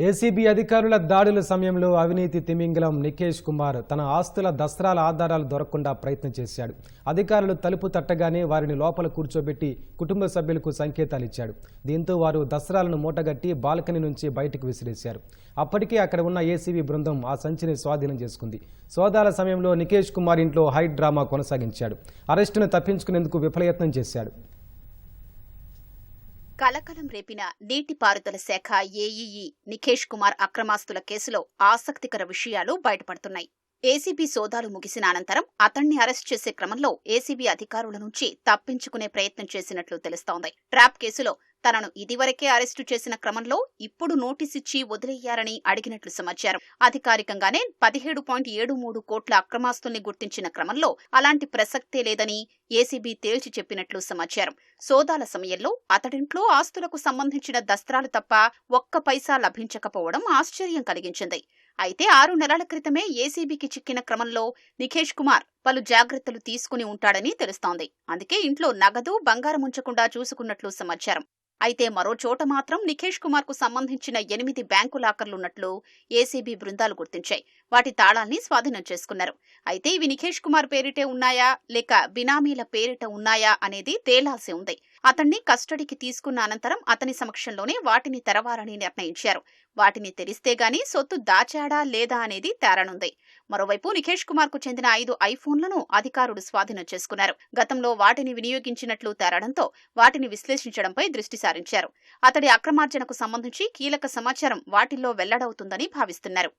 ACB అధికారుల దాడుల సమయంలో అవినీతి తిమింగలం నికేష్ కుమార్ తన ఆస్తుల దస్త్రాల ఆధారాలు దొరకకుండా ప్రయత్నం చేశాడు. అధికారులు తలుపు తట్టగానే వారిని లోపల కూర్చోబెట్టి కుటుంబ సభ్యులకు సంకేతాలు ఇచ్చాడు. దీంతో వారు దస్త్రాలను మూటగట్టి బాల్కనీ నుంచి బయటకు విసిరేశారు. అప్పటికే అక్కడ ఉన్న ఏసీబీ బృందం ఆ సంచిని స్వాధీనం చేసుకుంది. సోదాల సమయంలో నికేష్ కుమార్ ఇంట్లో హై డ్రామా కొనసాగించాడు. అరెస్టును తప్పించుకునేందుకు విఫలయత్నం చేశాడు. కలకలం రేపిన నీటిపారుదల శాఖ ఏఈఈ నిఖేష్ కుమార్ అక్రమాస్తుల కేసులో ఆసక్తికర విషయాలు బయటపడుతున్నాయి. ఏసీబీ సోదాలు ముగిసిన అనంతరం అతన్ని అరెస్ట్ చేసే క్రమంలో ఏసీబీ అధికారుల నుంచి తప్పించుకునే ప్రయత్నం చేసినట్లు తెలుస్తోంది. ట్రాప్ కేసులో తనను ఇదివరకే అరెస్టు చేసిన క్రమంలో ఇప్పుడు నోటీస్ ఇచ్చి వదిలేయారని అడిగినట్లు సమాచారం. అధికారికంగానే పదిహేడు పాయింట్ ఏడు మూడు కోట్ల అక్రమాస్తుల్ని గుర్తించిన క్రమంలో అలాంటి ప్రసక్తే లేదని ఏసీబీ తేల్చి చెప్పినట్లు సమాచారం. సోదాల సమయంలో అతడింట్లో ఆస్తులకు సంబంధించిన దస్త్రాలు తప్ప ఒక్క పైసా లభించకపోవడం ఆశ్చర్యం కలిగించింది. అయితే ఆరు నెలల క్రితమే ఏసీబీకి చిక్కిన క్రమంలో నిఖేష్ కుమార్ పలు జాగ్రత్తలు తీసుకుని ఉంటాడని తెలుస్తోంది. అందుకే ఇంట్లో నగదు బంగారం ఉంచకుండా చూసుకున్నట్లు సమాచారం. అయితే మరో చోట మాత్రం నిఖేష్ కుమార్కు సంబంధించిన ఎనిమిది బ్యాంకు లాకర్లున్నట్లు ఏసీబీ బృందాలు గుర్తించాయి. వాటి తాళాల్ని స్వాధీనం చేసుకున్నారు. అయితే ఇవి నిఖేష్ కుమార్ పేరిటే ఉన్నాయా లేక బినామీల పేరిట ఉన్నాయా అనేది తేలాల్సి ఉంది. అతన్ని కస్టడీకి తీసుకున్న అనంతరం అతని సమక్షంలోనే వాటిని తెరవాలని నిర్ణయించారు. వాటిని తెరిస్తే గాని సొత్తు దాచాడా లేదా అనేది తేరనుంది. మరోవైపు నిఖేష్ కుమార్కు చెందిన ఐదు ఐఫోన్లను అధికారులు స్వాధీనం చేసుకున్నారు. గతంలో వాటిని వినియోగించినట్లు తేరడంతో వాటిని విశ్లేషించడంపై దృష్టి సారించారు. అతడి అక్రమార్జనకు సంబంధించి కీలక సమాచారం వాటిల్లో వెల్లడవుతుందని భావిస్తున్నారు.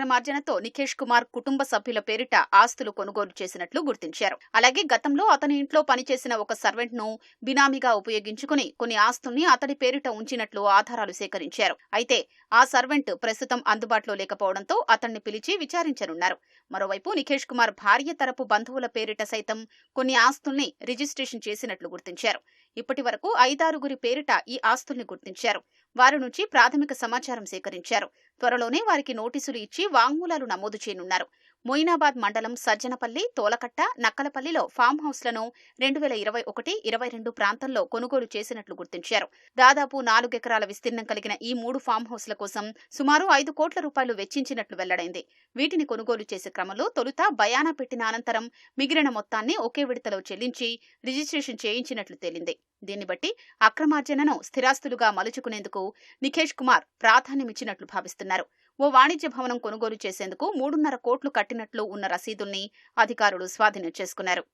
అక్రమార్జనతో నిఖేష్ కుమార్ కుటుంబ సభ్యుల పేరిట ఆస్తులు కొనుగోలు చేసినట్లు గుర్తించారు. అలాగే గతంలో అతని ఇంట్లో పనిచేసిన ఒక సర్వెంట్ను బినామీగా ఉపయోగించుకుని కొన్ని ఆస్తుల్ని అతడి పేరిట ఉంచినట్లు ఆధారాలు సేకరించారు. అయితే ఆ సర్వెంట్ ప్రస్తుతం అందుబాటులో లేకపోవడంతో అతన్ని పిలిచి విచారించనున్నారు. మరోవైపు నిఖేష్ కుమార్ భార్య తరపు బంధువుల పేరిట సైతం కొన్ని ఆస్తుల్ని రిజిస్ట్రేషన్ చేసినట్లు గుర్తించారు. ఇప్పటి వరకు ఐదారుగురి పేరిట ఈ ఆస్తుల్ని గుర్తించారు. వారి నుంచి ప్రాథమిక సమాచారం సేకరించారు. త్వరలోనే వారికి నోటీసులు ఇచ్చి వాంగ్మూలాలు నమోదు చేయనున్నారు. మొయినాబాద్ మండలం సజ్జనపల్లి తోలకట్ట నక్కలపల్లిలో ఫామ్ హౌస్లను రెండు వేల ఇరవై ఒకటి ఇరవై రెండు ప్రాంతంలో కొనుగోలు చేసినట్లు గుర్తించారు. దాదాపు నాలుగెకరాల విస్తీర్ణం కలిగిన ఈ మూడు ఫామ్ హౌస్ల కోసం సుమారు ఐదు కోట్ల రూపాయలు వెచ్చించినట్లు వెల్లడైంది. వీటిని కొనుగోలు చేసే క్రమంలో తొలుత బయానా పెట్టిన అనంతరం మిగిలిన మొత్తాన్ని ఒకే విడతలో చెల్లించి రిజిస్ట్రేషన్ చేయించినట్లు తేలింది. దీన్ని బట్టి అక్రమార్జనను స్థిరాస్తులుగా మలుచుకునేందుకు నిఖేష్ కుమార్ ప్రాధాన్యమిచ్చినట్లు భావిస్తున్నారు. ఓ వాణిజ్య భవనం కొనుగోలు చేసేందుకు మూడున్నర కోట్లు కట్టినట్లు ఉన్న రసీదుల్ని అధికారులు స్వాధీనం చేసుకున్నారు.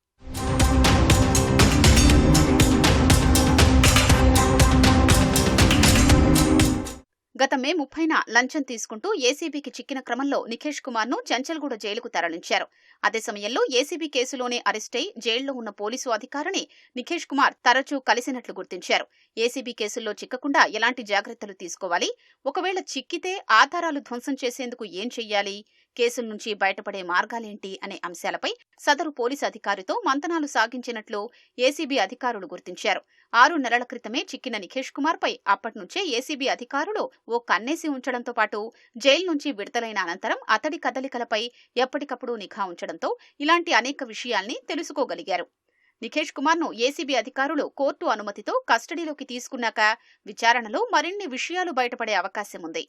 మే ముప్పైన లంచం తీసుకుంటూ ఏసీబీకి చిక్కిన క్రమంలో నిఖేష్ కుమార్ను చంచల్గూడ జైలుకు తరలించారు. అదే సమయంలో ఏసీబీ కేసులోనే అరెస్టై జైల్లో ఉన్న పోలీసు అధికారిని నిఖేష్ కుమార్ తరచూ కలిసినట్లు గుర్తించారు. ఏసీబీ కేసుల్లో చిక్కకుండా ఎలాంటి జాగ్రత్తలు తీసుకోవాలి? ఒకవేళ చిక్కితే ఆధారాలు ధ్వంసం చేసేందుకు ఏం చెయ్యాలి? కేసుల నుంచి బయటపడే మార్గాలేంటి అనే అంశాలపై సదరు పోలీసు అధికారితో మంతనాలు సాగించినట్లు ఏసీబీ అధికారులు గుర్తించారు. ఆరు నెలల క్రితమే చిక్కిన నిఖేష్ కుమార్ పై అప్పటి నుంచే ఏసీబీ అధికారులు ఓ కన్నేసి ఉంచడంతో పాటు జైలు నుంచి విడుదలైన అనంతరం అతడి కదలికలపై ఎప్పటికప్పుడు నిఘా ఉంచడంతో ఇలాంటి అనేక విషయాల్ని తెలుసుకోగలిగారు. నిఖేష్ కుమార్ను ఏసీబీ అధికారులు కోర్టు అనుమతితో కస్టడీలోకి తీసుకున్నాక విచారణలో మరిన్ని విషయాలు బయటపడే అవకాశం ఉంది